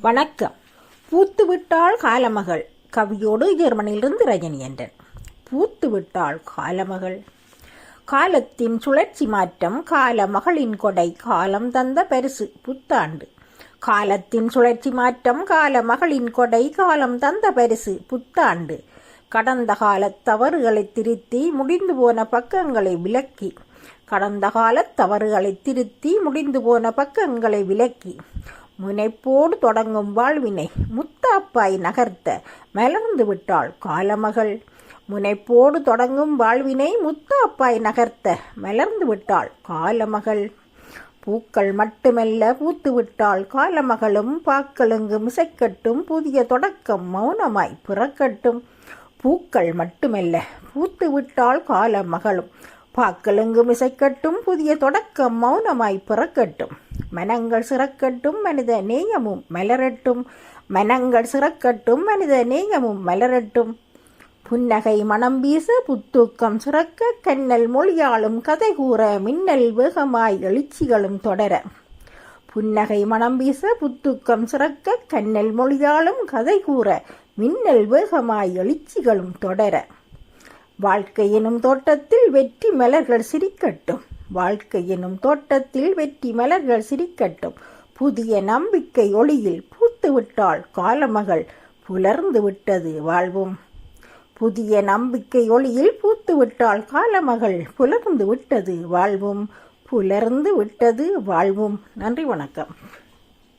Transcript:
வணக்கம். பூத்துவிட்டாள் காலமகள். கவியோடு ஜெர்மனியிலிருந்து ரஜினி என்றன் பூத்துவிட்டாள் காலமகள். காலத்தின் சுழற்சி மாற்றம் கால மகளின் கொடை காலம் தந்த பரிசு புத்தாண்டு. காலத்தின் சுழற்சி மாற்றம் கால மகளின் கொடை காலம் தந்த பரிசு புத்தாண்டு. கடந்த கால தவறுகளை திருத்தி முடிந்து போன பக்கங்களை விலக்கி. கடந்த கால தவறுகளை திருத்தி முடிந்து போன பக்கங்களை விலக்கி. முனைப்போடு தொடங்கும் வாழ்வினை முத்தாப்பாய் நகர்த்த மலர்ந்து விட்டாள் காலமகள். முனைப்போடு தொடங்கும் வாழ்வினை முத்தாப்பாய் நகர்த்த மலர்ந்து விட்டாள் காலமகள். பூக்கள் மட்டுமல்ல பூத்து விட்டாள் காலமகளும் பாக்களுங்கு மிசைக்கட்டும் புதிய தொடக்கம் மௌனமாய் பிறக்கட்டும். பூக்கள் மட்டுமல்ல பூத்து விட்டாள் காலமகளும் பாக்களுங்கு மிசைக்கட்டும் புதிய தொடக்கம் மௌனமாய் பிறக்கட்டும். மனங்கள் சிறக்கட்டும் மனித நேயமும் மலரட்டும். மனங்கள் சிறக்கட்டும் மனித நேயமும் மலரட்டும். புன்னகை மனம் வீச புத்தூக்கம் சிறக்க கண்ணல் மொழியாலும் கதை கூற மின்னல் வேகமாய் எழுச்சிகளும் தொடர. புன்னகை மனம் வீச புத்தூக்கம் சிறக்க கண்ணல் மொழியாலும் கதை கூற மின்னல் வேகமாய் எழுச்சிகளும் தொடர. வாழ்க்கை எனும் தோட்டத்தில் வெற்றி மலர்கள் சிரிக்கட்டும். வாழ்க்கை எனும் தோட்டத்தில் வெற்றி மலர்கள் சிரிக்கட்டும். புதிய நம்பிக்கை ஒளியில் பூத்து விட்டாள் காலமகள் புலர்ந்து விட்டது வாழ்வும். புதிய நம்பிக்கை ஒளியில் பூத்து விட்டாள் காலமகள் புலர்ந்து விட்டது வாழ்வும். புலர்ந்து விட்டது வாழ்வும். நன்றி வணக்கம்.